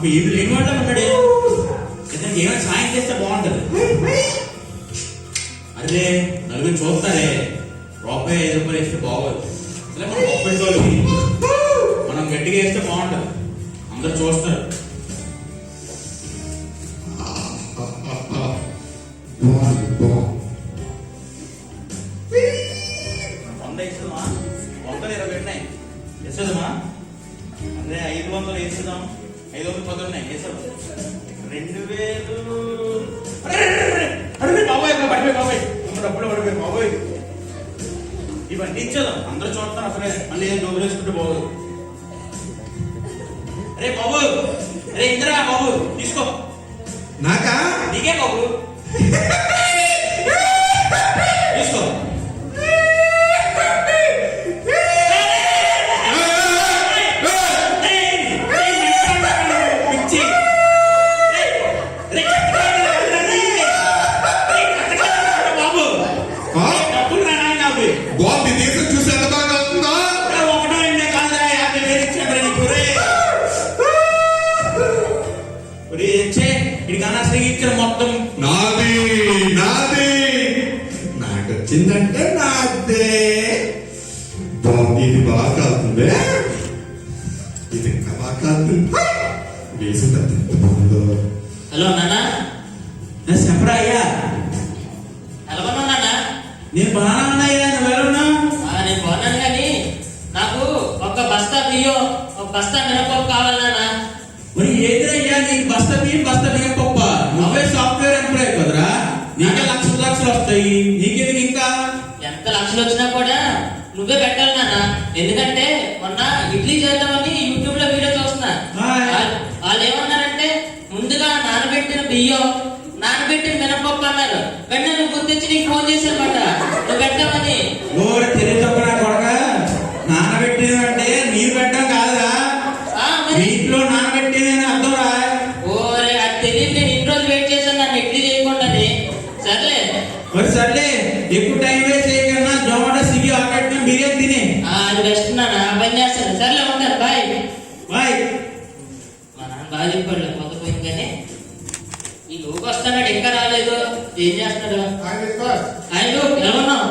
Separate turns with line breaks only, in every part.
అప్పుడు ఏమి లేని వాళ్ళ ఉన్నాడే ఇతనికి ఏమైనా సాయం చేస్తే బాగుంటది. అదే నలుగురు చూస్తారే. రూపాయి ఐదు రూపాయలు వేస్తే బాగోదు. అసలే మనం గొప్ప మనం గట్టిగా వేస్తే బాగుంటది. అందరు చూస్తారు. డబ్బులు వేసుకుంటే బాగోదు. అరే బాబు అరే ఇందిరా బాబు తీసుకో.
నాకా?
నీకే బాబు.
బియ్యం ఒక బస్తా మినపప్పు కావాలి నాన్న?
మరి ఏదయ్యా నీకు బస్తా బియ్యం బస్తా బియ్యం పప్ప నువ్వే సాఫ్ట్వేర్ ఎంప్లాయ్ కదరా? నీకే లక్షల లక్షలు వస్తాయి. నీకేది ఇంకా?
ఎంత లక్షలు వచ్చినా కూడా నువ్వే పెట్టాలి నాన్న. ఎందుకంటే మొన్న ఇడ్లీ చేద్దామని యూట్యూబ్లో వీడియో చూస్తున్నా. వాళ్ళు- ఏమన్నారంటే ముందుగా నానబెట్టిన బియ్యం నానబెట్టిన మినపప్పు అన్నారు. వెంటనే నువ్వు గుర్తించి నీకు ఫోన్ చేశానమాట నువ్వు పెట్టామని
ఓరి
మరి సర్లే
ఎక్కువ టైం వేస్ట్ చేయకన్నా జొమాటో స్విగ్గీ ఆర్డర్ బిర్యానీ తిని.
ఆ, అది బెస్ట్ నాన్న పని చేస్తాను. సర్లే ఉంటాను బాయ్.
బాయ్.
మా నాన్న బాగా చెప్పాడు కొత్త పోయింది కానీ ఈ లోకి వస్తున్నాడు ఇంకా రాలేదు. ఏం చేస్తున్నాడు? ఆయన ఎలా ఉన్నావు?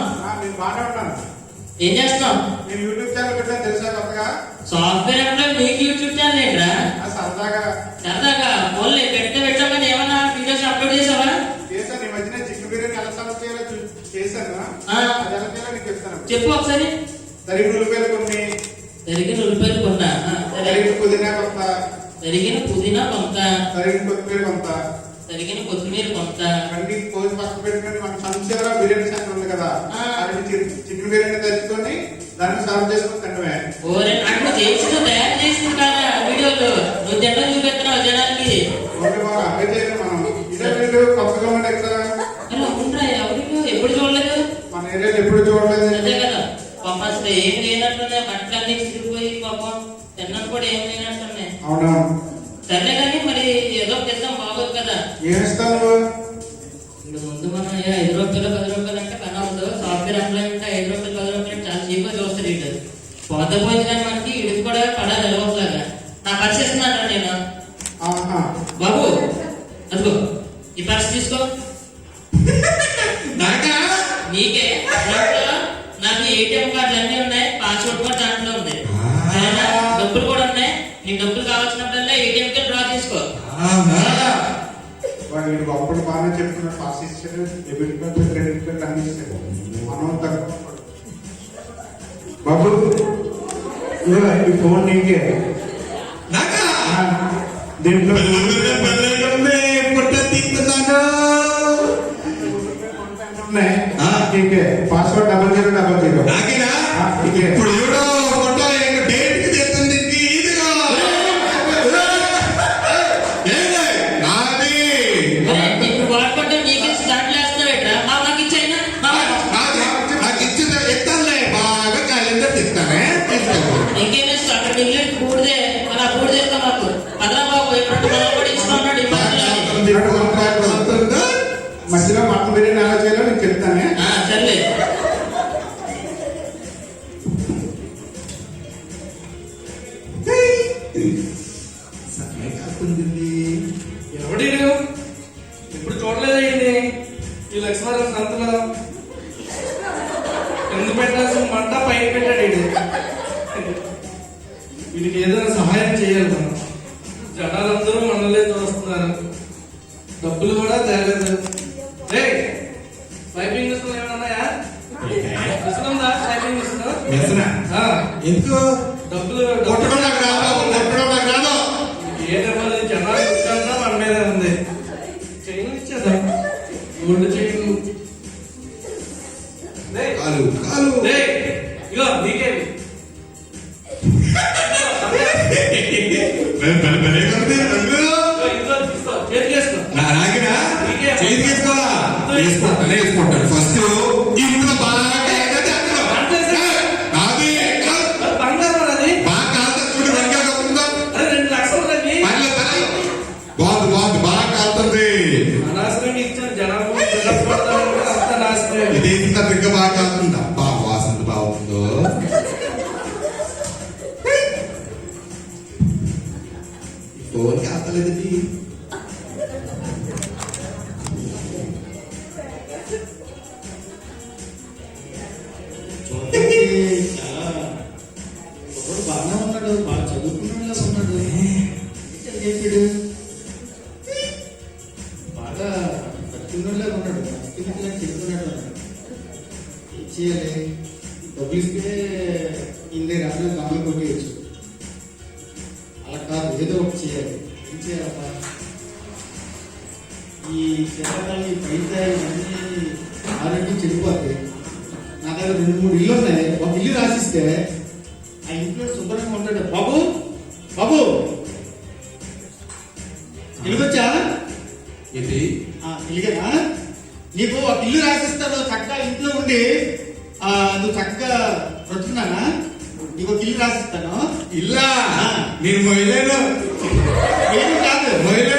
ఏం చేస్తున్నావు?
నేను యూట్యూబ్ ఛానల్ పెట్టాను తెలుసా కొత్తగా?
సాఫ్ట్వేర్ ఎంప్లాయ్ మీకు యూట్యూబ్ ఛానల్ ఏంట్రా?
ఆ, సరదాగా.
సరదాగా? ఫోన్లే పెడితే పెట్టామని ఏమన్నా వీడియోస్ అప్లోడ్ చేసావా
చేశాను ఈ మధ్యన చికెన్ బిర్యానీ ఎలా సర్వ్ చేయాలో చూ- చేశాను
ఆ.
అది ఎలా చేయాలో నీకు చెప్తాను
చెప్పు ఒకసారి.
తరిగి ఉల్లిపాయలు కొన్ని.
తరిగిన ఉల్లిపాయలు కొన్నా. ఆ, సరే.
తరిగి పుదీనా కొంత.
తరిగిన పుదీనా కొంత.
తరిగిన కొత్తిమీర కొంత.
తరిగిన కొత్తిమీర కొంత.
అన్ని కోసి పక్కన పెట్టుకొని మన సంచేవర బిర్యానీ సెంటర్ ఉంది కదా. అది చికెన్ బిర్యానీ తెచ్చుకొని దాన్ని సర్వ్ చేసుకొని తినడమే.
ఓరే నాకు చేసిన అసలు ఏం లేనట్టున్నాయి బట్టలన్నీ చిరిగిపోయి పాపం తిన్నాను కూడా ఏం లేనట్టున్నాయి
అవునవును.
సర్లే కానీ మరి ఏదో తెద్దాం బాగోదు కదా. ఇంక ముందు మనం ఐదు రూపాయలు పది రూపాయలు అంటే పని అవుతుంది సాఫ్ట్వేర్ అప్లై అంటే ఐదు రూపాయలు పది రూపాయలు అంటే చాలా చీప్గా చూస్తారు ఇటు పోత పోయింది కానీ మనకి ఇడికి కూడా పడాలి ఎలవట్లాగా. నా పర్స్ ఇస్తున్నాను నేను. బాబు అదిగో ఈ పర్స్ తీసుకో.
నాకా?
నీకే నాకు ఏటీఎం కార్డు ఉంది? డబ్బులు కూడా ఉన్నాయి. నీకు డబ్బులు కావాల్సినప్పుడల్లా ఏటీఎం కి డ్రా చేసుకో.
వాడు బాగానే పాస్ ఇచ్చాడు. డెబిట్ కార్డు క్రెడిట్ కార్డు అన్ని మనం తక్కువ బాబు. ఇదిగో ఈ ఫోన్ నీకే. దీంట్లో password double
zero
double zero.
ఇప్పుడు
జనాలందరూ మనల్ని చూస్తున్నారు. డబ్బులు కూడా తేలేదు. పైపింగ్ మిషన్ ఏమైనా ఉన్నాయా? మిషన్ ఉందా? Piping machine?
వ్యసన
ఆ,
ఎందుకు?
డబ్బులు జనాలు మన మీద ఉంది. చైన్ ఇచ్చేద్దాం. Gold chain.
కాలు కాలు. పర్లేదు, పర్లేదు. బాగుంది బాగుంది బాగా కాలుతుంది. ఇది ఇంత దగ్గర బాగా కాలుతుంది. అబ్బా వాసన బాగుందో. ఫోన్ కాస్తలేదు
ఈ ఈ బయట ఇవన్నీ ఆరోగ్యం చెడిపోతాయి. నా దగ్గర రెండు మూడు ఇల్లు ఉన్నాయి. ఒక ఇల్లు రాసిస్తే ఆ ఇంట్లో శుభ్రంగా ఉంటాడు. బాబు బాబు. ఇల్లుకొచ్చా?
ఇది
ఇల్లుగా నీకు ఒక ఇల్లు రాసిస్తాను. చక్కగా ఇంట్లో ఉండి నువ్వు చక్కగా బ్రతుకున్నానా? నీకు ఒక ఇల్లు రాసిస్తాను.
ఇల్లా? నేను మొయలేను
ఏమి కాదు
మొయలేను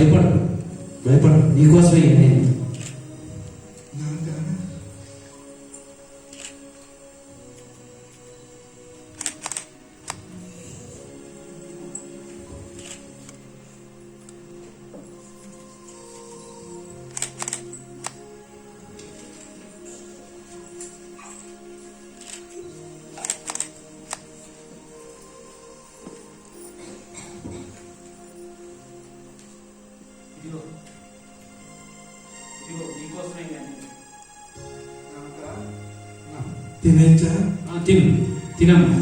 భయపడకు భయపడకు భయపడకు నీకోసమే నేను
తినేచ్చా
ఆ, తిను తినమ్మా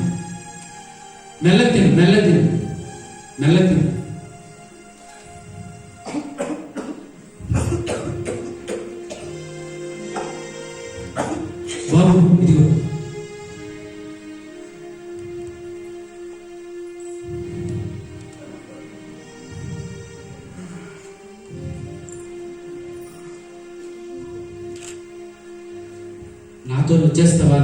మెల్ల తిను మెల్ల తిను మెల్ల నాతో వచ్చేస్తావా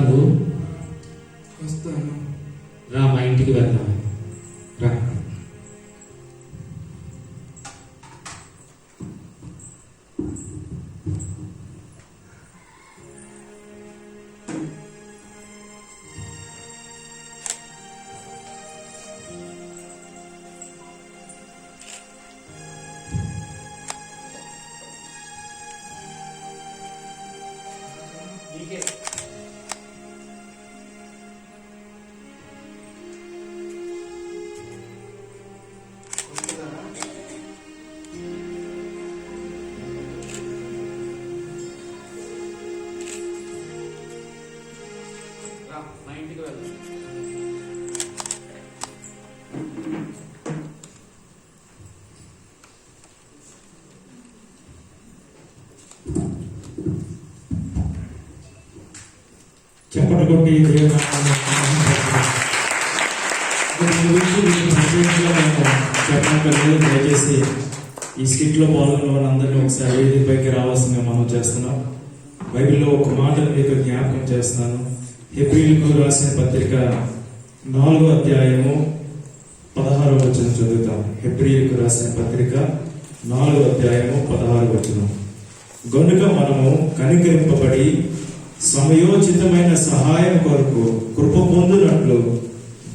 చెప్పట కొట్టి గురించి ప్రత్యేకంగా చెప్పనక్కర్లేదు దయచేసి ఈ స్కిట్లో పాల్గొన్న వాళ్ళందరినీ ఒకసారి వేదికపైకి రావాల్సిందిగా మనం చేస్తున్నాం. బైబిల్లో ఒక మాటను మీకు జ్ఞాపకం చేస్తున్నాను. ఏప్రిల్కు రాసిన పత్రిక నాలుగో అధ్యాయము పదహారో వచనం చదువుతాం. ఏప్రిల్కు రాసిన పత్రిక నాలుగో అధ్యాయము పదహారు వచనం. గనుక మనము కనికరింపబడి సమయోచితమైన సహాయం కొరకు కృప పొందినట్లు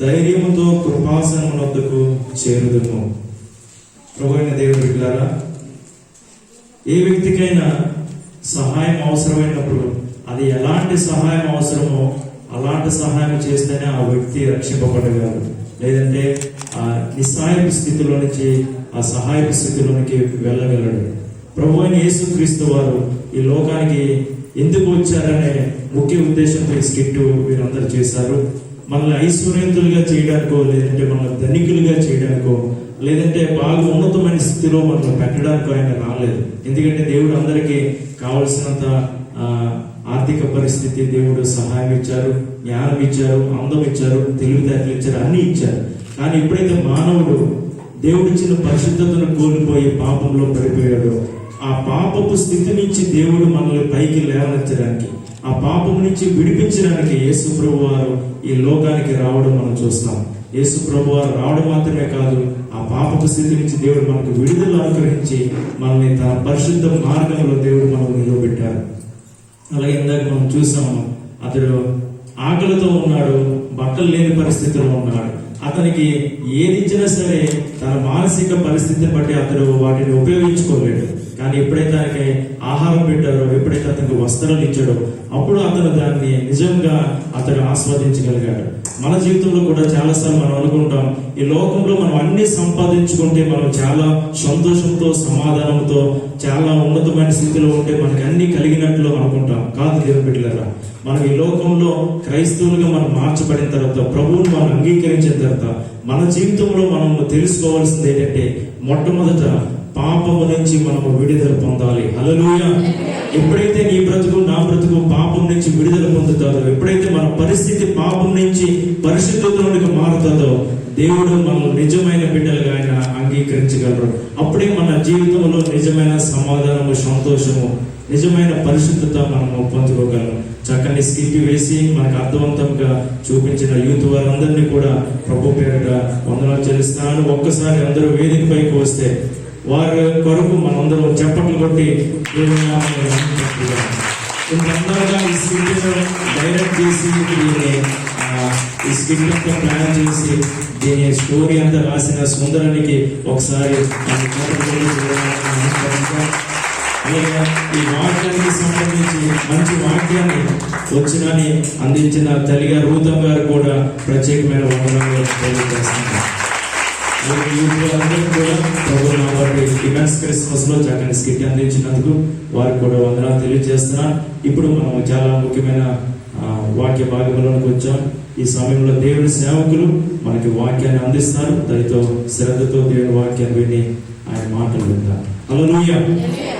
ధైర్యముతో కృపాసనమునొద్దకు చేరుదుము. ప్రభుత్వ దేవుడు బిడ్డలారా ఏ వ్యక్తికైనా సహాయం అవసరమైనప్పుడు అది ఎలాంటి సహాయం అవసరమో అలాంటి సహాయం చేస్తేనే ఆ వ్యక్తి రక్షింపబడగలరు లేదంటే ఆ నిస్సాయపు స్థితిలో నుంచి ఆ సహాయపు స్థితిలోనికి వెళ్ళగలడు. ప్రభు అయిన యేసుక్రీస్తు వారు ఈ లోకానికి ఎందుకు వచ్చారనే ముఖ్య ఉద్దేశంతో ఈ స్కిట్ వీరందరూ చేశారు. మనల్ని ఐశ్వర్యంతులుగా చేయడానికో లేదంటే మనల్ని ధనికులుగా చేయడానికో లేదంటే బాగా ఉన్నతమైన స్థితిలో మనల్ని పెట్టడానికో ఆయన రాలేదు. ఎందుకంటే దేవుడు అందరికీ కావలసినంత ఆర్థిక పరిస్థితి దేవుడు సహాయం ఇచ్చారు జ్ఞానం ఇచ్చారు అందం ఇచ్చారు తెలివితేటలు ఇచ్చారు అన్ని ఇచ్చారు. కానీ ఎప్పుడైతే మానవుడు దేవుడిచ్చిన పరిశుద్ధతను కోల్పోయి పాపంలో పడిపోయాడు ఆ పాపపు స్థితి నుంచి దేవుడు మనల్ని పైకి లేవనెత్తడానికి ఆ పాపం నుంచి విడిపించడానికి యేసు ప్రభు వారు ఈ లోకానికి రావడం మనం చూస్తాం. యేసు ప్రభు వారు రావడం మాత్రమే కాదు ఆ పాపపు స్థితి నుంచి దేవుడు మనకు విడుదల అనుగ్రహించి మనల్ని తన పరిశుద్ధ మార్గంలో దేవుడు మనల్ని నిలబెట్టారు అలాగే ఇందాక మనం చూసాము అతడు ఆకలితో ఉన్నాడు బట్టలు లేని పరిస్థితిలో ఉన్నాడు. అతనికి ఏది ఇచ్చినా సరే తన మానసిక పరిస్థితిని బట్టి అతడు వాటిని ఉపయోగించుకోలేడు. కానీ ఎప్పుడైతే ఆయనకి ఆహారం పెట్టారో ఎప్పుడైతే అతనికి వస్త్రాలు ఇచ్చాడో అప్పుడు అతను దాన్ని నిజంగా అతడు ఆస్వాదించగలిగాడు. మన జీవితంలో కూడా చాలాసార్లు మనం అనుకుంటాం ఈ లోకంలో మనం అన్ని సంపాదించుకుంటే మనం చాలా సంతోషంతో సమాధానంతో చాలా ఉన్నతమైన స్థితిలో ఉంటే మనకి అన్ని కలిగినట్లు అనుకుంటాం. కాదు దేవుని బిడ్డలరా మనం ఈ లోకంలో క్రైస్తవులుగా మనం మార్చబడిన తర్వాత ప్రభువును మనం అంగీకరించిన తర్వాత మన జీవితంలో మనం తెలుసుకోవాల్సింది ఏంటంటే మొట్టమొదట పాపము నుంచి మనము విడుదల పొందాలి. హలలుయ ఎప్పుడైతే నీ బ్రతుకు నా బ్రతుకు పాపం నుంచి విడుదల పొందుతారో ఎప్పుడైతే మన పరిస్థితి పాపం నుంచి పరిశుద్ధతలోనికి మారుతుందో దేవుడు మనం నిజమైన బిడ్డలుగా ఆయన అంగీకరించగలరు. అప్పుడే మన జీవితంలో నిజమైన సమాధానము సంతోషము నిజమైన పరిశుద్ధత మనము పొందుకోగలం చక్కని స్కిప్ వేసి మనకు అర్థవంతంగా చూపించిన యూత్ వారందరినీ కూడా ప్రభు పేరిట వందనాలు చెల్లిస్తున్నాను. ఒక్కసారి అందరూ వేదిక పైకి వస్తే వారి కొరకు మనందరం చెప్పట్లు కొట్టి ఇంత అందంగా ఈ స్కిట్ డైరెక్ట్ చేసి దీన్ని ఈ స్క్రిప్ట్ అంతా ప్లాన్ చేసి దీని స్టోరీ అంతా రాసిన సుందరానికి ఒకసారి అలాగే ఈ వాక్యానికి సంబంధించి మంచి వాక్యాన్ని వచ్చినని అందించిన తల్లిగా రూతం గారు కూడా ప్రత్యేకమైన వందనాలు తెలియజేస్తున్నారు క్రిస్మస్లో చక్కని స్కిట్ అందించినందుకు వారికి కూడా వందనాలు తెలియజేస్తున్నాను ఇప్పుడు మనం చాలా ముఖ్యమైన వాక్య భాగంలోకి వచ్చాం ఈ సమయంలో దేవుని సేవకులు మనకి వాక్యాన్ని అందిస్తారు దానితో శ్రద్ధతో దేవుని వాక్యాన్ని విని ఆయన మాటలు వింటారు హలో